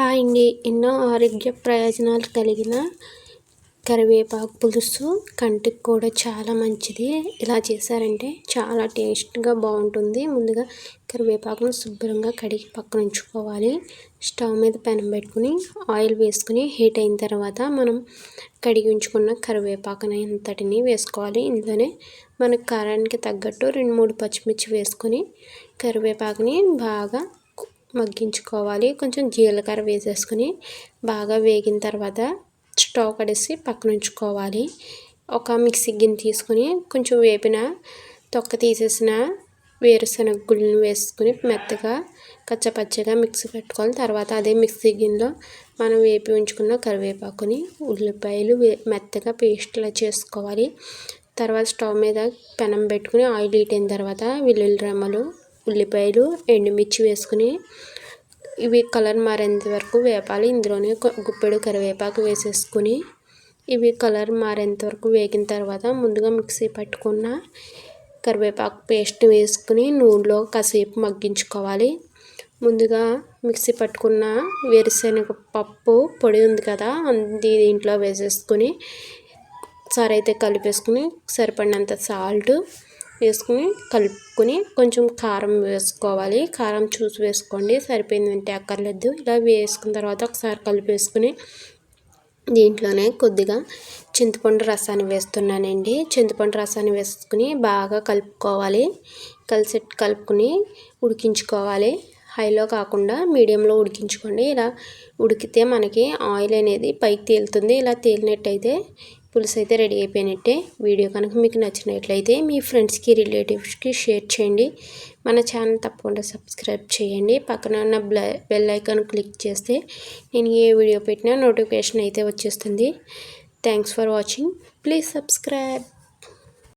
Hi అండి ఎన్నో ఆరోగ్య ప్రయోజనాలు కలిగిన కరివేపాకు పులుసు కంటికి కూడా చాలా మంచిది. ఇలా చేశారంటే చాలా టేస్ట్గా బాగుంటుంది. ముందుగా కరివేపాకును శుభ్రంగా కడిగి పక్కన ఉంచుకోవాలి. స్టవ్ మీద పెనం పెట్టుకుని ఆయిల్ వేసుకుని హీట్ అయిన తర్వాత మనం కడిగి ఉంచుకున్న కరివేపాకుని అంతటిని వేసుకోవాలి. ఇందులోనే మన కారానికి తగ్గట్టు రెండు మూడు పచ్చిమిర్చి వేసుకొని కరివేపాకుని బాగా మగ్గించుకోవాలి. కొంచెం జీలకర్ర వేసేసుకుని బాగా వేగిన తర్వాత స్టవ్ కడిసి పక్కన ఉంచుకోవాలి. ఒక మిక్సీ గిన్నె తీసుకుని కొంచెం వేపిన తొక్క తీసేసిన వేరుశనగ గుళ్ళను వేసుకుని మెత్తగా కచ్చపచ్చగా మిక్సీ పెట్టుకోవాలి. తర్వాత అదే మిక్సీ గిన్నెలో మనం వేపి ఉంచుకున్న కరివేపాకుని ఉల్లిపాయలు మెత్తగా పేస్ట్లా చేసుకోవాలి. తర్వాత స్టవ్ మీద పెనం పెట్టుకుని ఆయిల్ హీట్ అయిన తర్వాత వెల్లుల్లి రెమ్మలు ఉల్లిపాయలు ఎండుమిర్చి వేసుకుని ఇవి కలర్ మారేంత వరకు వేపాలి. ఇందులోనే గుప్పెడు కరివేపాకు వేసేసుకుని ఇవి కలర్ మారేంత వరకు వేగిన తర్వాత ముందుగా మిక్సీ పట్టుకున్న కరివేపాకు పేస్ట్ వేసుకుని నూనెలో కాసేపు మగ్గించుకోవాలి. ముందుగా మిక్సీ పట్టుకున్న వేరుశనగ పప్పు పొడి ఉంది కదా అది దీంట్లో వేసేసుకుని సరైతే కలిపేసుకుని సరిపడినంత సాల్ట్ వేసుకుని కలుపుకొని కొంచెం కారం వేసుకోవాలి. కారం చూసి వేసుకోండి. సరిపోయిందంటే అక్కర్లేదు. ఇలా వేసుకున్న తర్వాత ఒకసారి కలిపేసుకుని దీంట్లోనే కొద్దిగా చింతపండు రసాన్ని వేస్తున్నానండి. చింతపండు రసాన్ని వేసుకుని బాగా కలుపుకోవాలి. కలిసి కలుపుకుని ఉడికించుకోవాలి. హైలో కాకుండా మీడియంలో ఉడికించుకోండి. ఇలా ఉడికితే మనకి ఆయిల్ అనేది పైకి తేలుతుంది. ఇలా తేలినట్టయితే పులుసు అయితే రెడీ అయిపోయినట్టే. వీడియో కనుక మీకు నచ్చినట్లయితే మీ ఫ్రెండ్స్కి రిలేటివ్స్కి షేర్ చేయండి. మన ఛానల్ తప్పకుండా సబ్స్క్రైబ్ చేయండి. పక్కన ఉన్న బెల్ ఐకాన్ క్లిక్ చేస్తే నేను ఏ వీడియో పెట్టినా నోటిఫికేషన్ అయితే వచ్చేస్తుంది. Thanks for watching. Please subscribe.